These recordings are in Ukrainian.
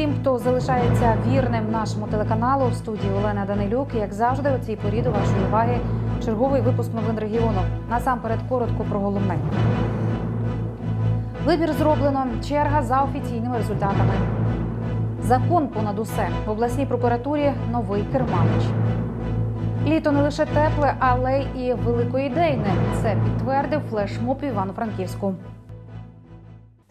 усім, хто залишається вірним нашому телеканалу в студії Олена Данилюк. Як завжди, у цій порі до вашої уваги черговий випуск новин регіону. Насамперед коротко про головне. Вибір зроблено. Черга за офіційними результатами. Закон понад усе в обласній прокуратурі новий керманич. Літо не лише тепле, але і великоідейне. Це підтвердив флешмоб Івано-Франківську.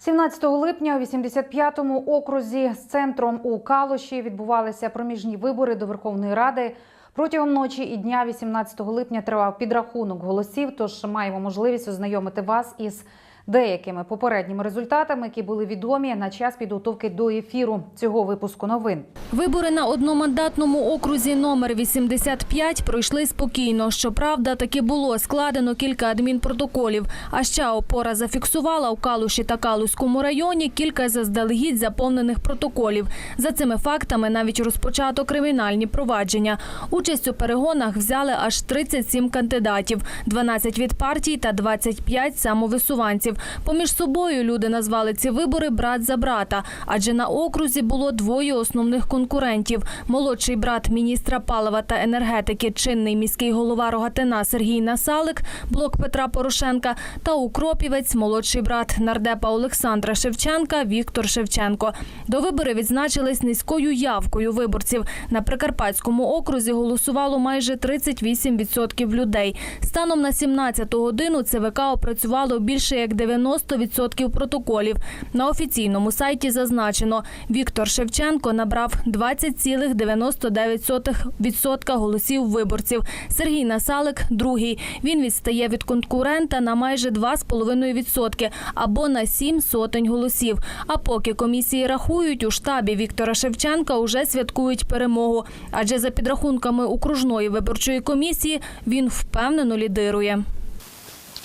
17 липня у 85-му окрузі з центром у Калуші відбувалися проміжні вибори до Верховної Ради. Протягом ночі і дня 18 липня тривав підрахунок голосів. Тож маємо можливість ознайомити вас із деякими попередніми результатами, які були відомі на час підготовки до ефіру цього випуску новин. Вибори на одномандатному окрузі номер 85 пройшли спокійно. Щоправда, таки було складено кілька адмінпротоколів. А ще опора зафіксувала у Калуші та Калузькому районі кілька заздалегідь заповнених протоколів. За цими фактами навіть розпочато кримінальні провадження. Участь у перегонах взяли аж 37 кандидатів, 12 від партій та 25 самовисуванців. Поміж собою люди назвали ці вибори брат за брата, адже на окрузі було двоє основних конкурентів: молодший брат міністра палива та енергетики, чинний міський голова Рогатина Сергій Насалик, блок Петра Порошенка, та укропівець, молодший брат нардепа Олександра Шевченка Віктор Шевченко. До виборів відзначились низькою явкою виборців. На Прикарпатському окрузі голосувало майже 38% людей. Станом на 17 годину ЦВК опрацювало більше як 90% протоколів. На офіційному сайті зазначено, Віктор Шевченко набрав 20,99% голосів виборців. Сергій Насалик – другий. Він відстає від конкурента на майже 2,5% або на 7 сотень голосів. А поки комісії рахують, у штабі Віктора Шевченка уже святкують перемогу. Адже за підрахунками окружної виборчої комісії він впевнено лідирує.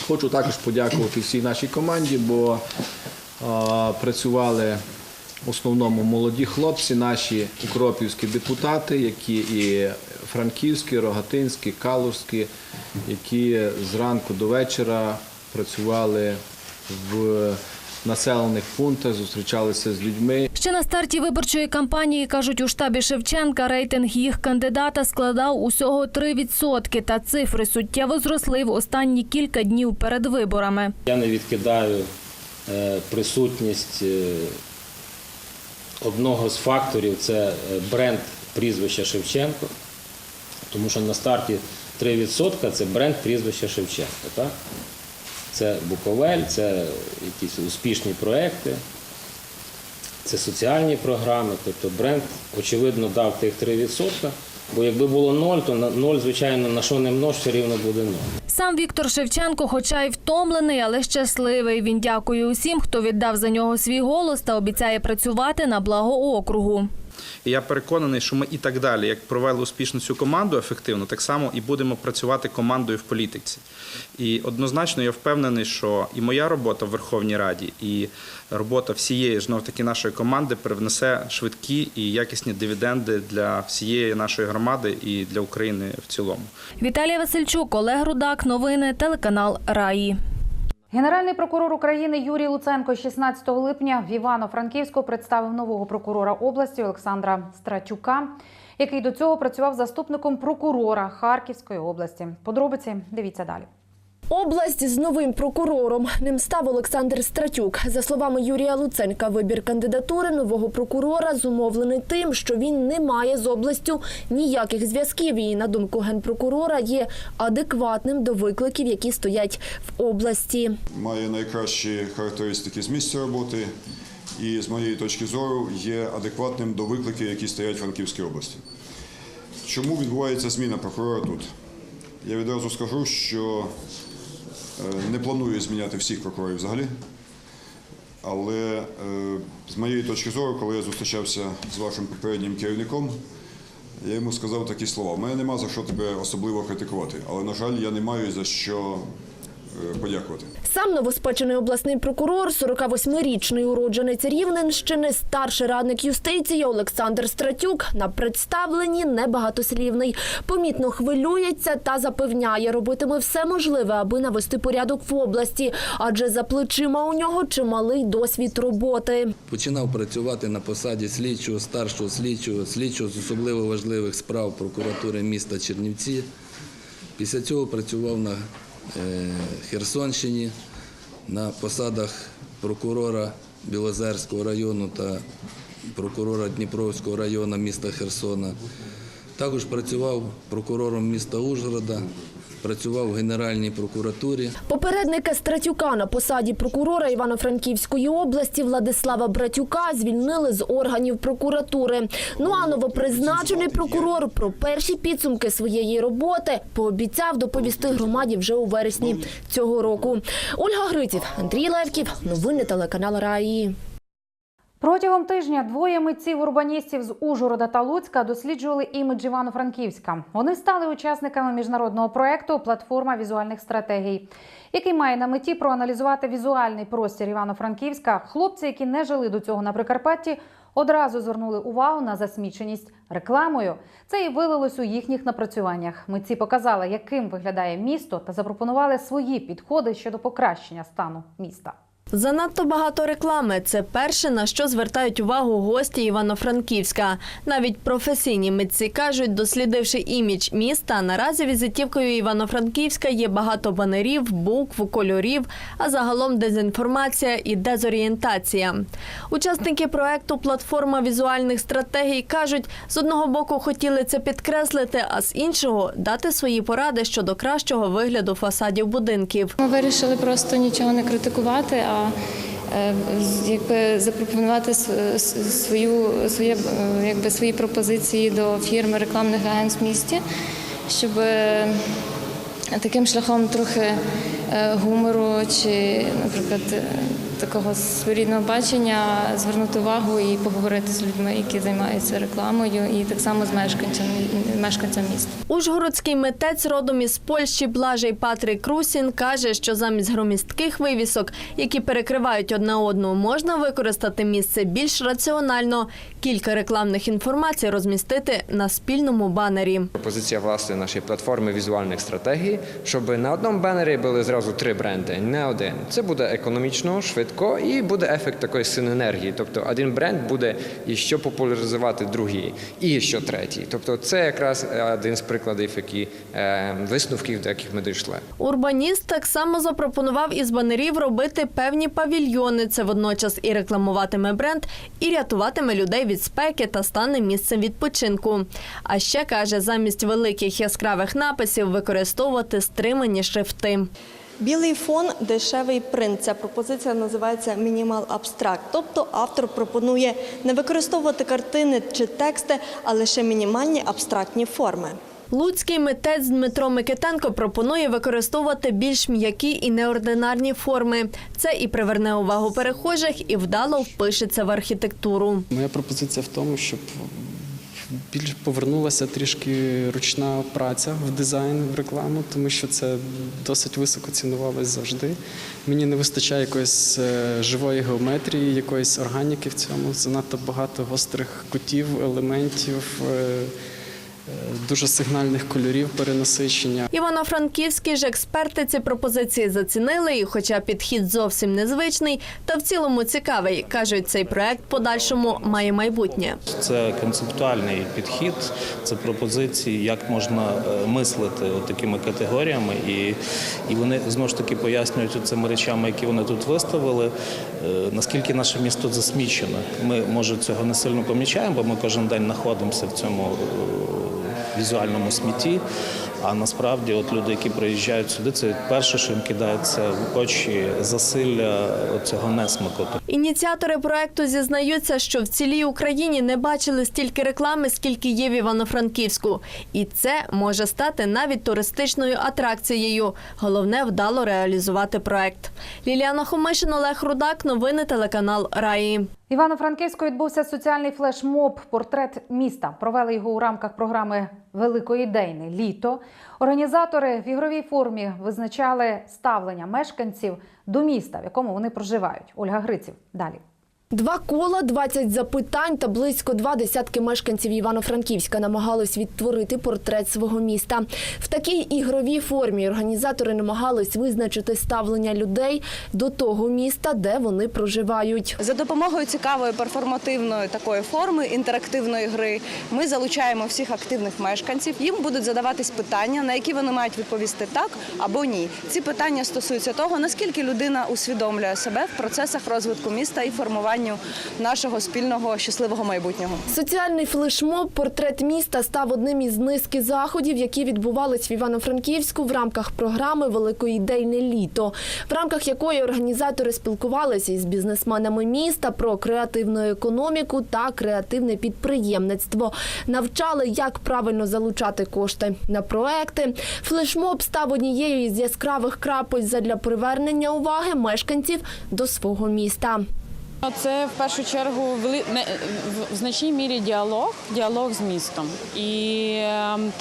Хочу також подякувати всій нашій команді, бо а, працювали в основному молоді хлопці, наші укропівські депутати, які і франківські, рогатинські, калужські, які зранку до вечора працювали в населених пунктах, зустрічалися з людьми. Ще на старті виборчої кампанії, кажуть у штабі Шевченка, рейтинг їх кандидата складав усього 3%, та цифри суттєво зросли в останні кілька днів перед виборами. Я не відкидаю е, присутність е, одного з факторів це е, бренд прізвища Шевченко, тому що на старті 3% це бренд прізвища Шевченко. Так? Це Буковель, це якісь успішні проекти, це соціальні програми. Тобто бренд, очевидно, дав тих 3%, бо якби було 0, то на 0, звичайно, на що не множ, все рівно буде 0. Сам Віктор Шевченко, хоча й втомлений, але щасливий. Він дякує усім, хто віддав за нього свій голос та обіцяє працювати на благо округу. І я переконаний, що ми і так далі, як провели успішно цю команду ефективно, так само і будемо працювати командою в політиці. І однозначно я впевнений, що і моя робота в Верховній Раді, і робота всієї знов таки нашої команди привнесе швидкі і якісні дивіденди для всієї нашої громади і для України в цілому. Віталій Васильчук, Олег Рудак, новини, телеканал Раї. Генеральний прокурор України Юрій Луценко 16 липня в Івано-Франківську представив нового прокурора області Олександра Стратюка, який до цього працював заступником прокурора Харківської області. Подробиці дивіться далі. Область з новим прокурором. Ним став Олександр Стратюк. За словами Юрія Луценка, вибір кандидатури нового прокурора зумовлений тим, що він не має з областю ніяких зв'язків. І, на думку генпрокурора, є адекватним до викликів, які стоять в області. має найкращі характеристики з місця роботи і, з моєї точки зору, є адекватним до викликів, які стоять в Франківській області. Чому відбувається зміна прокурора тут? Я відразу скажу, що не планую зміняти всіх прокурорів взагалі. Але е, з моєї точки зору, коли я зустрічався з вашим попереднім керівником, я йому сказав такі слова: у мене нема за що тебе особливо критикувати, але, на жаль, я не маю за що е, подякувати. Сам новоспечений обласний прокурор, 48-річний уродженець Рівненщини, старший радник юстиції Олександр Стратюк на представленні небагатослівний. Помітно хвилюється та запевняє, робитиме все можливе, аби навести порядок в області, адже за плечима у нього чималий досвід роботи. Починав працювати на посаді слідчого, старшого слідчого, слідчого з особливо важливих справ прокуратури міста Чернівці. Після цього працював на е, Херсонщині на посадах прокурора Білозерського району та прокурора Дніпровського району міста Херсона. Також працював прокурором міста Ужгорода, працював в Генеральній прокуратурі. Попередника Стратюка на посаді прокурора Івано-Франківської області Владислава Братюка звільнили з органів прокуратури. Ну а новопризначений прокурор про перші підсумки своєї роботи пообіцяв доповісти громаді вже у вересні цього року. Ольга Гриців, Андрій Левків, новини телеканал Раї. Протягом тижня двоє митців урбаністів з Ужгорода та Луцька досліджували імідж Івано-Франківська. Вони стали учасниками міжнародного проекту Платформа візуальних стратегій, який має на меті проаналізувати візуальний простір Івано-Франківська. Хлопці, які не жили до цього на Прикарпатті, одразу звернули увагу на засміченість рекламою. Це і вилилось у їхніх напрацюваннях. Митці показали, яким виглядає місто, та запропонували свої підходи щодо покращення стану міста. Занадто багато реклами це перше на що звертають увагу гості Івано-Франківська. Навіть професійні митці кажуть, дослідивши імідж міста, наразі візитівкою Івано-Франківська є багато банерів, букв, кольорів, а загалом дезінформація і дезорієнтація. Учасники проекту Платформа візуальних стратегій кажуть, з одного боку хотіли це підкреслити, а з іншого дати свої поради щодо кращого вигляду фасадів будинків. Ми вирішили просто нічого не критикувати, а е, якби запропонувати свою, своє, е, якби, свої пропозиції до фірми рекламних агентств в місті, щоб е, таким шляхом трохи гумору чи, наприклад, такого своєрідного бачення звернути увагу і поговорити з людьми, які займаються рекламою, і так само з мешканцями, мешканцями міста. Ужгородський митець родом із Польщі Блажей Патрик Русін каже, що замість громістких вивісок, які перекривають одна одну, можна використати місце більш раціонально. Кілька рекламних інформацій розмістити на спільному банері. Пропозиція власне нашої платформи візуальних стратегій, щоб на одному банері були зразу три бренди, не один. Це буде економічно, швидко і буде ефект такої синергії. Тобто один бренд буде і що популяризувати другий, і що третій. Тобто, це якраз один з прикладів, які е, висновків, до яких ми дійшли. Урбаніст так само запропонував із банерів робити певні павільйони. Це водночас і рекламуватиме бренд, і рятуватиме людей від спеки та стане місцем відпочинку. А ще каже, замість великих яскравих написів використовувати стримані шрифти. Білий фон, дешевий принт. Ця пропозиція називається мінімал абстракт. Тобто автор пропонує не використовувати картини чи тексти, а лише мінімальні абстрактні форми. Луцький митець Дмитро Микитенко пропонує використовувати більш м'які і неординарні форми. Це і приверне увагу перехожих, і вдало впишеться в архітектуру. Моя пропозиція в тому, щоб більш повернулася трішки ручна праця в дизайн, в рекламу, тому що це досить високо цінувалось завжди. Мені не вистачає якоїсь е, живої геометрії, якоїсь органіки в цьому. Занадто багато гострих кутів, елементів. Е, Дуже сигнальних кольорів перенасичення. Івано-франківські ж експерти ці пропозиції зацінили, і хоча підхід зовсім незвичний, та в цілому цікавий. кажуть, цей проект подальшому має майбутнє. Це концептуальний підхід, це пропозиції, як можна е, мислити такими категоріями, і, і вони знову ж таки пояснюють цими речами, які вони тут виставили, е, наскільки наше місто засмічене. Ми може цього не сильно помічаємо, бо ми кожен день знаходимося в цьому візуальному смітті. А насправді, от люди, які приїжджають сюди, це перше, що їм кидається в очі засилля цього несмаку. Ініціатори проекту зізнаються, що в цілій Україні не бачили стільки реклами, скільки є в Івано-Франківську, і це може стати навіть туристичною атракцією. Головне вдало реалізувати проект. Ліліана Хомишин, Олег Рудак. Новини телеканал Раї. Івано-Франківську відбувся соціальний флешмоб Портрет міста. Провели його у рамках програми великоідейне літо, організатори в ігровій формі визначали ставлення мешканців до міста, в якому вони проживають. Ольга Гриців далі. Два кола, 20 запитань та близько два десятки мешканців Івано-Франківська намагались відтворити портрет свого міста. В такій ігровій формі організатори намагались визначити ставлення людей до того міста, де вони проживають. За допомогою цікавої перформативної такої форми інтерактивної гри ми залучаємо всіх активних мешканців. Їм будуть задаватись питання, на які вони мають відповісти так або ні. Ці питання стосуються того, наскільки людина усвідомлює себе в процесах розвитку міста і формуванню нашого спільного щасливого майбутнього. Соціальний флешмоб Портрет міста став одним із низки заходів, які відбувались в Івано-Франківську в рамках програми Великоідейне літо, в рамках якої організатори спілкувалися із бізнесменами міста про креативну економіку та креативне підприємництво. Навчали, як правильно залучати кошти на проекти. Флешмоб став однією із яскравих крапель задля привернення уваги мешканців до свого міста. Це в першу чергу в- значній мірі діалог, діалог з містом. І ем,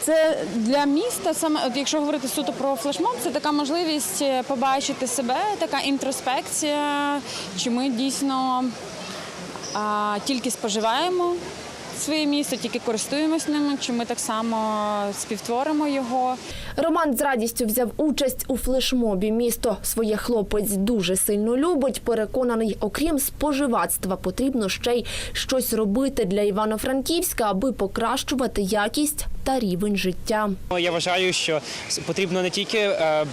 це для міста, саме от якщо говорити суто про флешмоб, це така можливість е, побачити себе, така інтроспекція, чи ми дійсно тільки споживаємо своє місто, тільки користуємось ним, чи ми так само співтворимо його. Роман з радістю взяв участь у флешмобі. Місто своє хлопець дуже сильно любить. Переконаний, окрім споживацтва, потрібно ще й щось робити для Івано-Франківська, аби покращувати якість та рівень життя. Я вважаю, що потрібно не тільки е,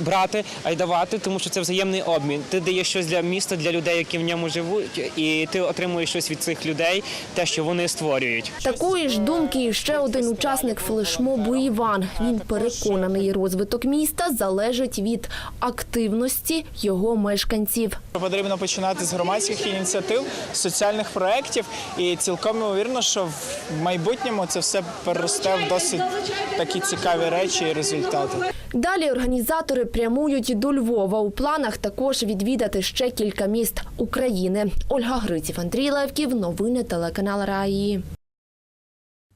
брати, а й давати, тому що це взаємний обмін. Ти даєш щось для міста, для людей, які в ньому живуть, і ти отримуєш щось від цих людей, те, що вони створюють. Такої ж думки і ще один учасник флешмобу Іван. Він переконаний, розвиток міста залежить від активності його мешканців. Потрібно починати з громадських ініціатив, соціальних проєктів, і цілком ймовірно, що в майбутньому це все переросте в досить такі цікаві речі і результати. Далі організатори прямують до Львова. У планах також відвідати ще кілька міст України. Ольга Гриців, Андрій Левків. Новини телеканал Раї.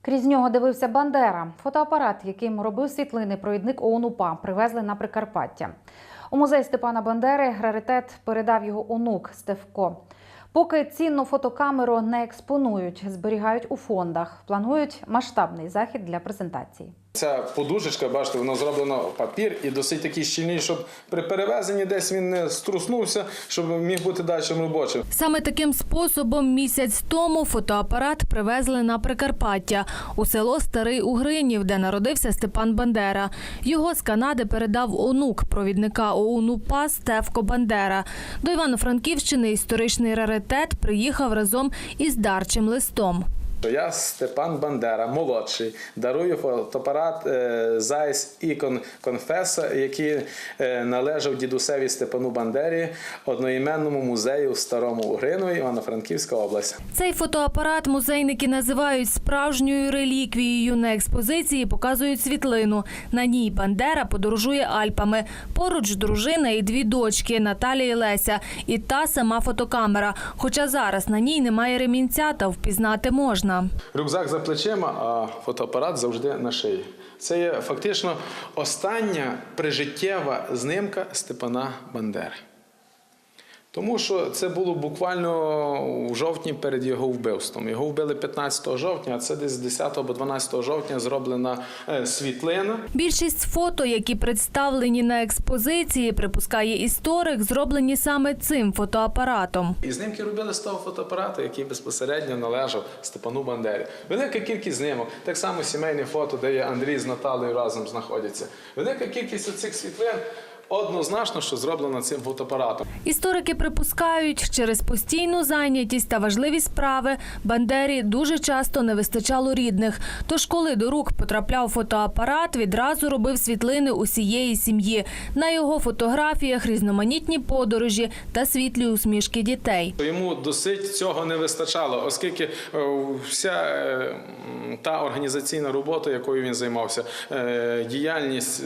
Крізь нього дивився Бандера. Фотоапарат, яким робив світлини провідник ОУН УПА, привезли на Прикарпаття. У музей Степана Бандери раритет передав його онук Стевко. Поки цінну фотокамеру не експонують, зберігають у фондах. Планують масштабний захід для презентації. Ця подушечка, бачите, воно зроблено папір і досить такий щільний, щоб при перевезенні десь він не струснувся, щоб міг бути далі робочим. Саме таким способом місяць тому фотоапарат привезли на Прикарпаття у село Старий Угринів, де народився Степан Бандера. Його з Канади передав онук провідника ОУН УПА Стевко Бандера. До Івано-Франківщини історичний раритет приїхав разом із дарчим листом. Я Степан Бандера, молодший, дарую фотоапарат е, Zeiss Icon Confessa, який е, належав дідусеві Степану Бандері, одноіменному музею в Старому Угринові, Івано-Франківська область. Цей фотоапарат музейники називають справжньою реліквією. На експозиції показують світлину. На ній Бандера подорожує Альпами. Поруч дружина і дві дочки Наталія і Леся. І та сама фотокамера. Хоча зараз на ній немає ремінця, та впізнати можна. Рюкзак за плечима, а фотоапарат завжди на шиї. Це є фактично остання прижиттєва знимка Степана Бандери. Тому що це було буквально в жовтні перед його вбивством. Його вбили 15 жовтня, а це десь 10 або 12 жовтня зроблена е, світлина. Більшість фото, які представлені на експозиції, припускає історик, зроблені саме цим фотоапаратом. І знімки робили з того фотоапарату, який безпосередньо належав Степану Бандері. Велика кількість знімок, так само сімейне фото, де є Андрій з Наталею разом знаходяться. Велика кількість цих світлин однозначно, що зроблена цим фотоапаратом. Історики припускають, через постійну зайнятість та важливі справи Бандері дуже часто не вистачало рідних. Тож, коли до рук потрапляв фотоапарат, відразу робив світлини усієї сім'ї. На його фотографіях різноманітні подорожі та світлі усмішки дітей. Йому досить цього не вистачало, оскільки е, вся е, та організаційна робота, якою він займався, е, діяльність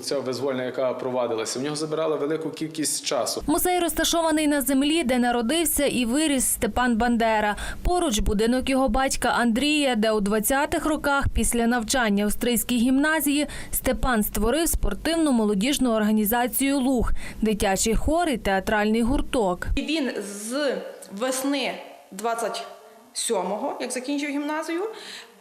ця визвольна, яка яка провадилася, в нього забирала велику кількість часу. Музей розташований на землі, де народився і виріс Степан Бандера. Поруч будинок його батька Андрія, де у 20-х роках після навчання в Стрийській гімназії Степан створив спортивну молодіжну організацію Луг, дитячий хор і театральний гурток. І він з весни 27-го, як закінчив гімназію,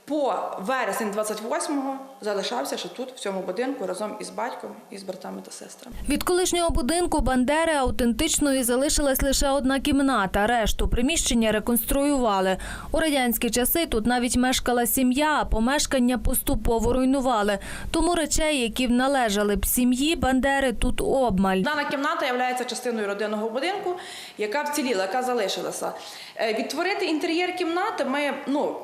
по вересень 28-го залишався ще тут, в цьому будинку, разом із батьком і з братами та сестрами. Від колишнього будинку Бандери аутентичною залишилась лише одна кімната. Решту приміщення реконструювали. У радянські часи тут навіть мешкала сім'я, а помешкання поступово руйнували. Тому речей, які б належали б сім'ї Бандери, тут обмаль. Дана кімната є частиною родинного будинку, яка вціліла, яка залишилася. Е, Відтворити інтер'єр кімнати ми ну,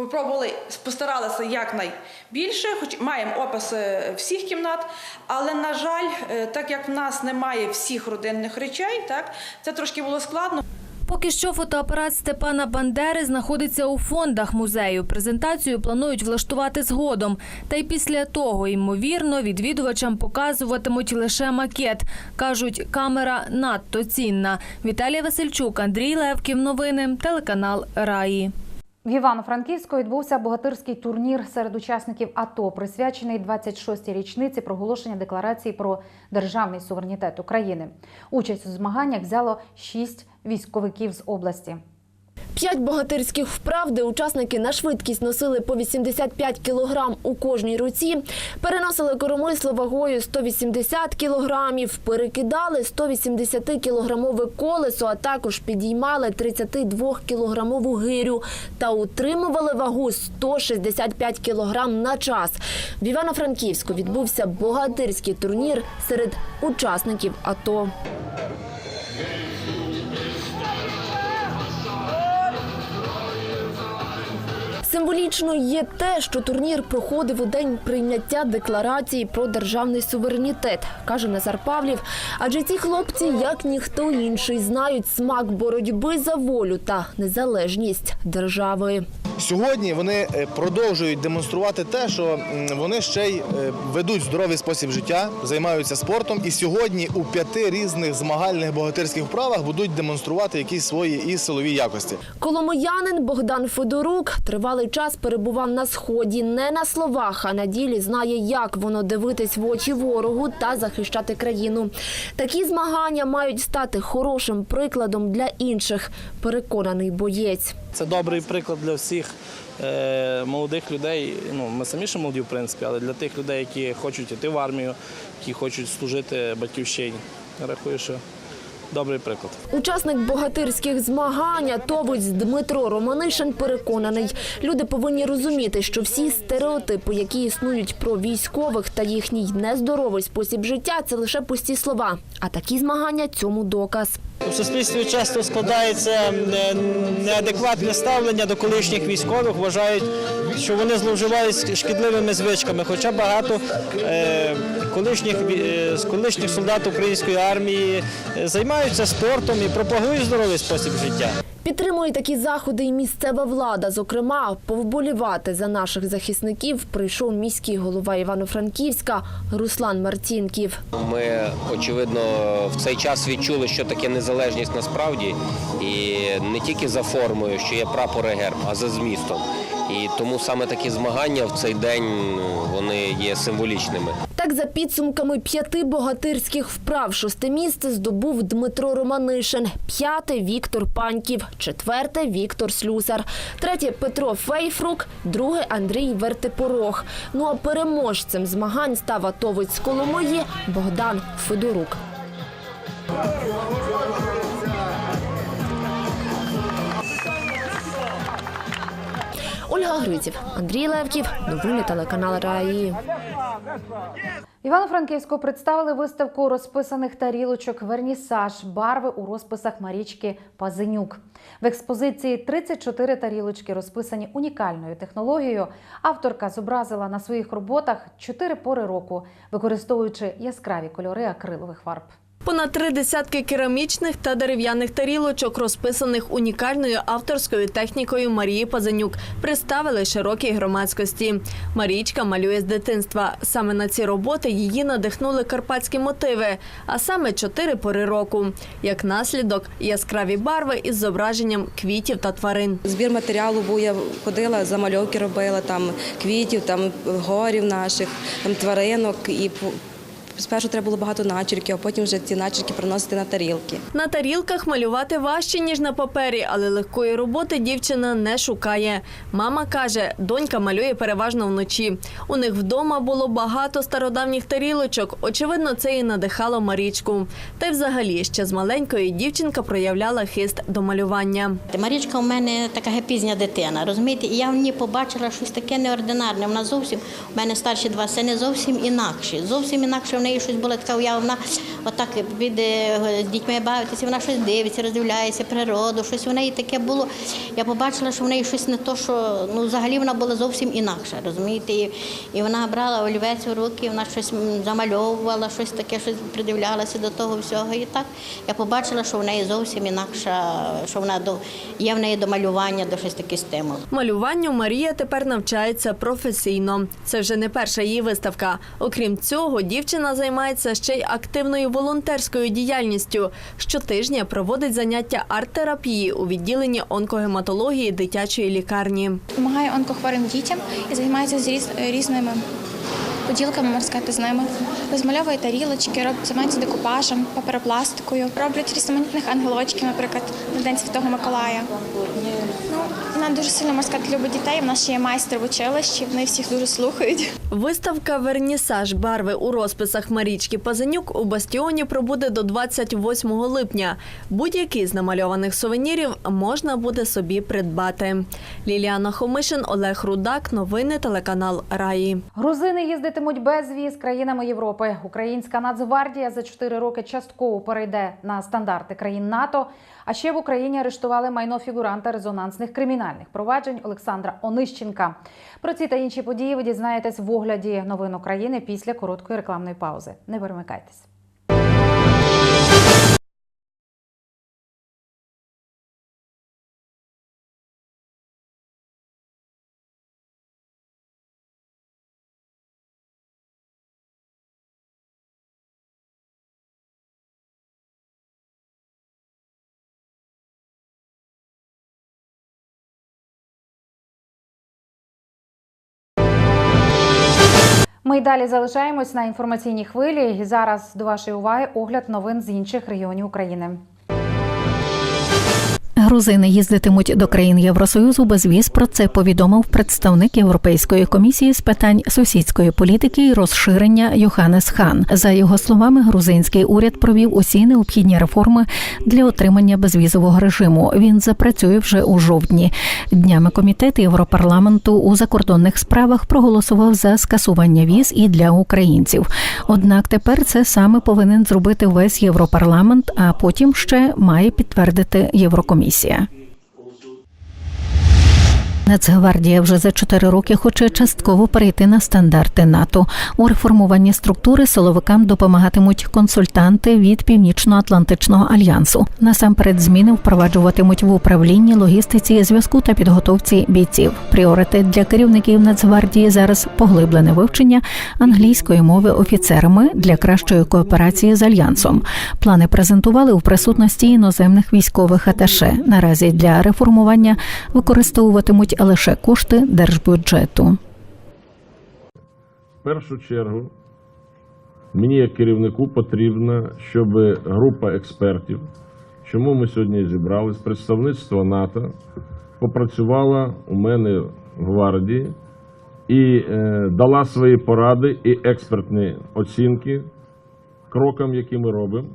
попробували, постаралися якнайбільше, хоч маємо описи всіх кімнат, але, на жаль, е, так як в нас немає всіх родинних речей, так, це трошки було складно. Поки що фотоапарат Степана Бандери знаходиться у фондах музею. Презентацію планують влаштувати згодом. Та й після того, ймовірно, відвідувачам показуватимуть лише макет. Кажуть, камера надто цінна. Віталія Васильчук, Андрій Левків. Новини. Телеканал Раї. В Івано-Франківську відбувся богатирський турнір серед учасників АТО, присвячений 26-й річниці проголошення декларації про державний суверенітет України. Участь у змаганнях взяло шість військовиків з області. П'ять богатирських вправ, де учасники на швидкість носили по 85 кілограм у кожній руці, переносили коромисло вагою 180 кілограмів, перекидали 180-кілограмове колесо, а також підіймали 32-кілограмову гирю та утримували вагу 165 кілограм на час. В Івано-Франківську відбувся богатирський турнір серед учасників АТО. Символічно є те, що турнір проходив у день прийняття декларації про державний суверенітет, каже Назар Павлів. Адже ці хлопці, як ніхто інший, знають смак боротьби за волю та незалежність держави. Сьогодні вони е, продовжують демонструвати те, що вони ще й е, ведуть здоровий спосіб життя, займаються спортом. І сьогодні у п'яти різних змагальних богатирських вправах будуть демонструвати якісь свої і силові якості. Коломиянин Богдан Федорук тривалий час перебував на сході не на словах, а на ділі знає, як воно дивитись в очі ворогу та захищати країну. Такі змагання мають стати хорошим прикладом для інших. Переконаний боєць. Це добрий приклад для всіх е, молодих людей. Ну, ми самі ще молоді, в принципі, але для тих людей, які хочуть йти в армію, які хочуть служити батьківщині. Рахую, що добрий приклад. Учасник богатирських змагань атовець Дмитро Романишин переконаний, люди повинні розуміти, що всі стереотипи, які існують про військових та їхній нездоровий спосіб життя, це лише пусті слова. А такі змагання цьому доказ. У суспільстві часто складається е, неадекватне ставлення до колишніх військових. Вважають, що вони зловживають шкідливими звичками. Хоча багато е, колишніх, е, з колишніх солдат української армії е, займаються спортом і пропагують здоровий спосіб життя. Підтримує такі заходи і місцева влада. Зокрема, повболівати за наших захисників прийшов міський голова Івано-Франківська Руслан Марцінків. Ми очевидно в цей час відчули, що таке незалежність насправді, і не тільки за формою, що є прапор і герб, а за змістом. І тому саме такі змагання в цей день ну, вони є символічними. Так, за підсумками п'яти богатирських вправ, шосте місце здобув Дмитро Романишин, п'яте Віктор Паньків, четверте Віктор Слюсар, третє Петро Фейфрук, друге Андрій Вертипорог. Ну а переможцем змагань став атовець з Коломиї Богдан Федорук. Ольга Гриців, Андрій Левків, новини телеканал Раї. Івано-Франківську представили виставку розписаних тарілочок Вернісаж барви у розписах Марічки Пазенюк. В експозиції 34 тарілочки розписані унікальною технологією. Авторка зобразила на своїх роботах чотири пори року, використовуючи яскраві кольори акрилових фарб. Понад три десятки керамічних та дерев'яних тарілочок, розписаних унікальною авторською технікою Марії Пазанюк, представили широкій громадськості. Марічка малює з дитинства. Саме на ці роботи її надихнули карпатські мотиви, а саме чотири пори року. Як наслідок, яскраві барви із зображенням квітів та тварин. Збір матеріалу був, я ходила, замальовки робила, там квітів, там горів наших, там тваринок. І спершу треба було багато начерків, а потім вже ці начерки приносити на тарілки. На тарілках малювати важче, ніж на папері, але легкої роботи дівчина не шукає. Мама каже, донька малює переважно вночі. У них вдома було багато стародавніх тарілочок. Очевидно, це і надихало Марічку. Та й взагалі ще з маленької дівчинка проявляла хист до малювання. Марічка у мене така пізня дитина, розумієте? І я в ній побачила щось таке неординарне. Вона зовсім, у мене старші два сини зовсім інакші. Зовсім інакше в неї щось була така уява. Отак піде з дітьми бавитися, вона щось дивиться, роздивляється природу, щось у неї таке було. Я побачила, що в неї щось не то, що ну взагалі вона була зовсім інакша, розумієте? І, і вона брала олівець у руки, вона щось замальовувала, щось таке, щось придивлялася до того всього. І так я побачила, що в неї зовсім інакша, що вона до є в неї до малювання, до щось таке стимул. Малюванню Марія тепер навчається професійно. Це вже не перша її виставка. Окрім цього, дівчина займається ще й активною волонтерською діяльністю. Щотижня проводить заняття арт-терапії у відділенні онкогематології дитячої лікарні. Допомагає онкохворим дітям і займається з різними поділками, можна сказати, з ними. Розмальовує тарілочки, робить займається декупажем, паперопластикою. Роблять різноманітних ангелочків, наприклад, на День Святого Миколая. Ну, вона дуже сильно можна сказати, любить дітей. Вона ще є майстер в училищі, вони всіх дуже слухають. Виставка Вернісаж барви у розписах Марічки Пазанюк у бастіоні пробуде до 28 липня. Будь-який з намальованих сувенірів можна буде собі придбати. Ліліана Хомишин, Олег Рудак. Новини телеканал Раї. Грузини їздитимуть без віз країнами Європи. Українська Нацгвардія за 4 роки частково перейде на стандарти країн НАТО. А ще в Україні арештували майно фігуранта резонансних кримінальних проваджень Олександра Онищенка. Про ці та інші події ви дізнаєтесь в огляді новин України після короткої рекламної паузи. Не перемикайтесь. Ми й далі залишаємось на інформаційній хвилі. Зараз до вашої уваги огляд новин з інших регіонів України. Грузини їздитимуть до країн Євросоюзу без віз. Про це повідомив представник Європейської комісії з питань сусідської політики і розширення Йоханес Хан. За його словами, грузинський уряд провів усі необхідні реформи для отримання безвізового режиму. Він запрацює вже у жовтні. Днями комітет Європарламенту у закордонних справах проголосував за скасування віз і для українців. Однак тепер це саме повинен зробити весь європарламент, а потім ще має підтвердити Єврокомісія. Yeah. Нацгвардія вже за чотири роки хоче частково перейти на стандарти НАТО. У реформуванні структури силовикам допомагатимуть консультанти від Північно-Атлантичного альянсу. Насамперед зміни впроваджуватимуть в управлінні, логістиці, зв'язку та підготовці бійців. Пріоритет для керівників Нацгвардії зараз поглиблене вивчення англійської мови офіцерами для кращої кооперації з альянсом. Плани презентували у присутності іноземних військових аташе. Наразі для реформування використовуватимуть лише кошти держбюджету. В першу чергу мені як керівнику потрібно, щоб група експертів, чому ми сьогодні зібрались, представництво НАТО попрацювала у мене в гвардії і е, дала свої поради і експертні оцінки крокам, які ми робимо.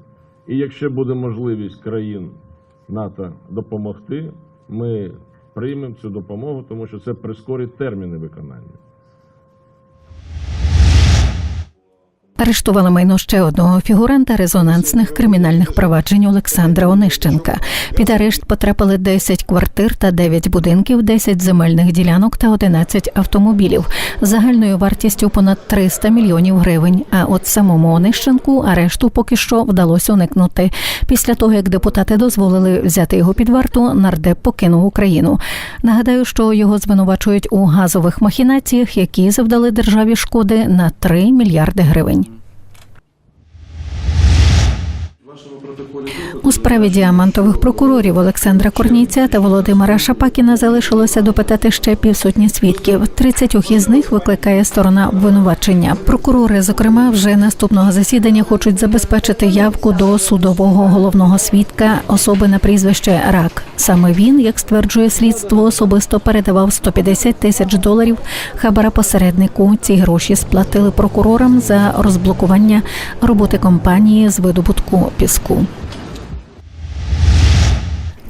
І якщо буде можливість країн НАТО допомогти, ми приймемо цю допомогу, тому що це прискорить терміни виконання. Арештували майно ще одного фігуранта резонансних кримінальних проваджень Олександра Онищенка. Під арешт потрапили 10 квартир та 9 будинків, 10 земельних ділянок та 11 автомобілів загальною вартістю понад 300 мільйонів гривень. А от самому Онищенку арешту поки що вдалося уникнути. Після того як депутати дозволили взяти його під варту, нардеп покинув Україну. Нагадаю, що його звинувачують у газових махінаціях, які завдали державі шкоди на 3 мільярди гривень. no solo У справі діамантових прокурорів Олександра Корнійця та Володимира Шапакіна залишилося допитати ще півсотні свідків. 30 із них викликає сторона обвинувачення. Прокурори, зокрема, вже наступного засідання хочуть забезпечити явку до судового головного свідка особи на прізвище Рак. Саме він, як стверджує слідство, особисто передавав 150 тисяч доларів хабара посереднику. Ці гроші сплатили прокурорам за розблокування роботи компанії з видобутку піску.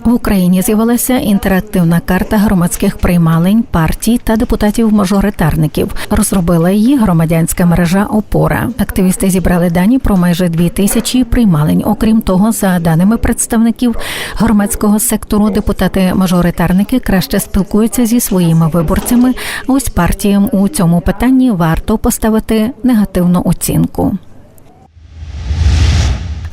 В Україні з'явилася інтерактивна карта громадських приймалень, партій та депутатів-мажоритарників. Розробила її громадянська мережа Опора. Активісти зібрали дані про майже дві тисячі приймалень. Окрім того, за даними представників громадського сектору, депутати-мажоритарники краще спілкуються зі своїми виборцями. Ось партіям у цьому питанні варто поставити негативну оцінку.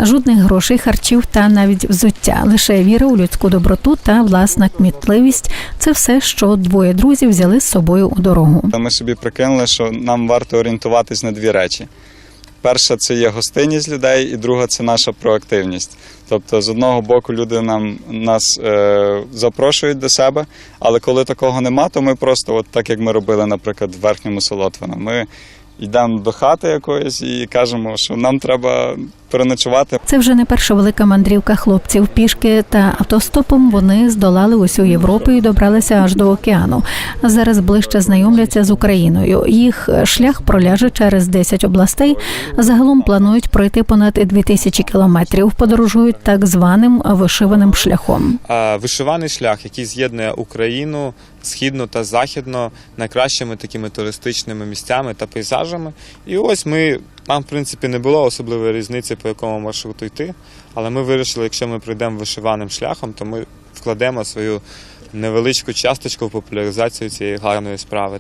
Жодних грошей, харчів та навіть взуття. Лише віра у людську доброту та власна кмітливість це все, що двоє друзів взяли з собою у дорогу. Ми собі прикинули, що нам варто орієнтуватись на дві речі. Перша це є гостинність людей, і друга це наша проактивність. Тобто, з одного боку, люди нам нас е, запрошують до себе, але коли такого нема, то ми просто, от так як ми робили, наприклад, в верхньому Солотвино, ми йдемо до хати якоїсь і кажемо, що нам треба переночувати. Це вже не перша велика мандрівка хлопців. Пішки та автостопом вони здолали усю Європу і добралися аж до океану. Зараз ближче знайомляться з Україною. Їх шлях проляже через 10 областей. Загалом планують пройти понад 2000 кілометрів. Подорожують так званим вишиваним шляхом. Вишиваний шлях, який з'єднує Україну східно та західно найкращими такими туристичними місцями та пейзажами. І ось ми нам, в принципі, не було особливої різниці, по якому маршруту йти. Але ми вирішили, якщо ми прийдемо вишиваним шляхом, то ми вкладемо свою невеличку часточку в популяризацію цієї гарної справи.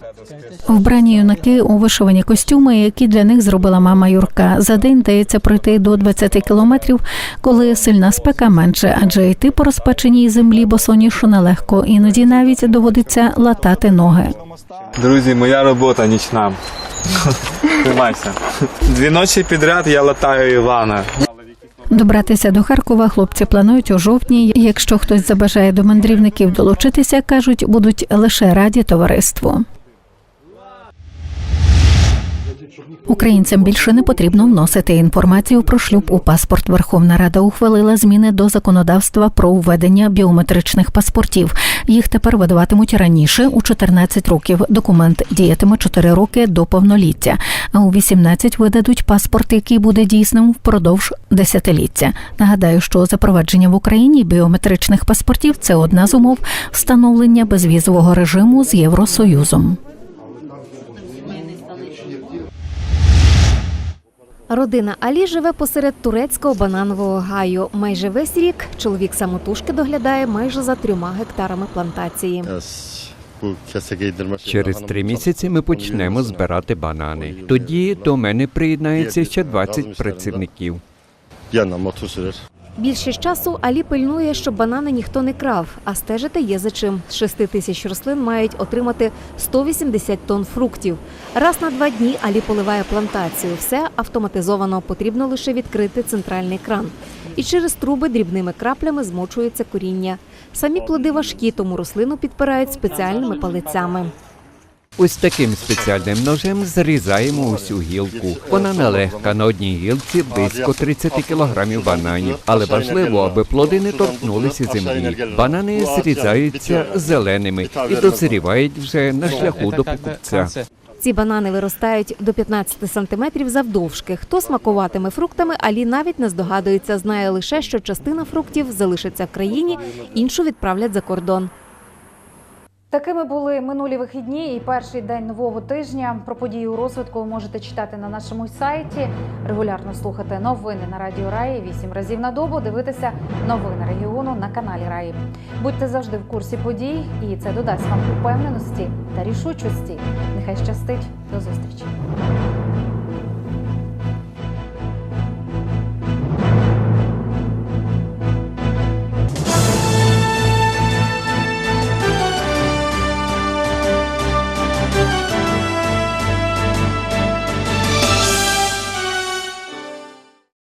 Вбрані юнаки у вишивані костюми, які для них зробила мама Юрка. За день дається пройти до 20 кілометрів, коли сильна спека менше, адже йти по розпеченій землі босоніж нелегко, іноді навіть доводиться латати ноги. Друзі, моя робота нічна. Тримайся. Дві ночі підряд я латаю Івана. Добратися до Харкова хлопці планують у жовтні. Якщо хтось забажає до мандрівників долучитися, кажуть, будуть лише раді товариству. Українцям більше не потрібно вносити інформацію про шлюб у паспорт. Верховна Рада ухвалила зміни до законодавства про введення біометричних паспортів. Їх тепер видаватимуть раніше у 14 років. Документ діятиме 4 роки до повноліття. А у 18 видадуть паспорт, який буде дійсним впродовж десятиліття. Нагадаю, що запровадження в Україні біометричних паспортів це одна з умов встановлення безвізового режиму з Євросоюзом. Родина Алі живе посеред турецького бананового гаю. Майже весь рік чоловік самотужки доглядає майже за трьома гектарами плантації. Через три місяці ми почнемо збирати банани. Тоді до мене приєднається ще 20 працівників. Більшість часу Алі пильнує, щоб банани ніхто не крав, а стежити є за чим. З 6 тисяч рослин мають отримати 180 тонн фруктів. Раз на два дні Алі поливає плантацію. Все автоматизовано, потрібно лише відкрити центральний кран. І через труби дрібними краплями змочується коріння. Самі плоди важкі, тому рослину підпирають спеціальними палицями. Ось таким спеціальним ножем зрізаємо усю гілку. Вона нелегка. На одній гілці близько 30 кілограмів бананів. Але важливо, аби плоди не торкнулися землі. Банани зрізаються зеленими і дозрівають вже на шляху до покупця. Ці банани виростають до 15 сантиметрів завдовжки. Хто смакуватиме фруктами, Алі навіть не здогадується. Знає лише, що частина фруктів залишиться в країні, іншу відправлять за кордон. Такими були минулі вихідні і перший день нового тижня. Про події у розвитку ви можете читати на нашому сайті. Регулярно слухати новини на радіо Раї вісім разів на добу. Дивитися новини регіону на каналі Раї. Будьте завжди в курсі подій, і це додасть вам упевненості та рішучості. Нехай щастить. До зустрічі.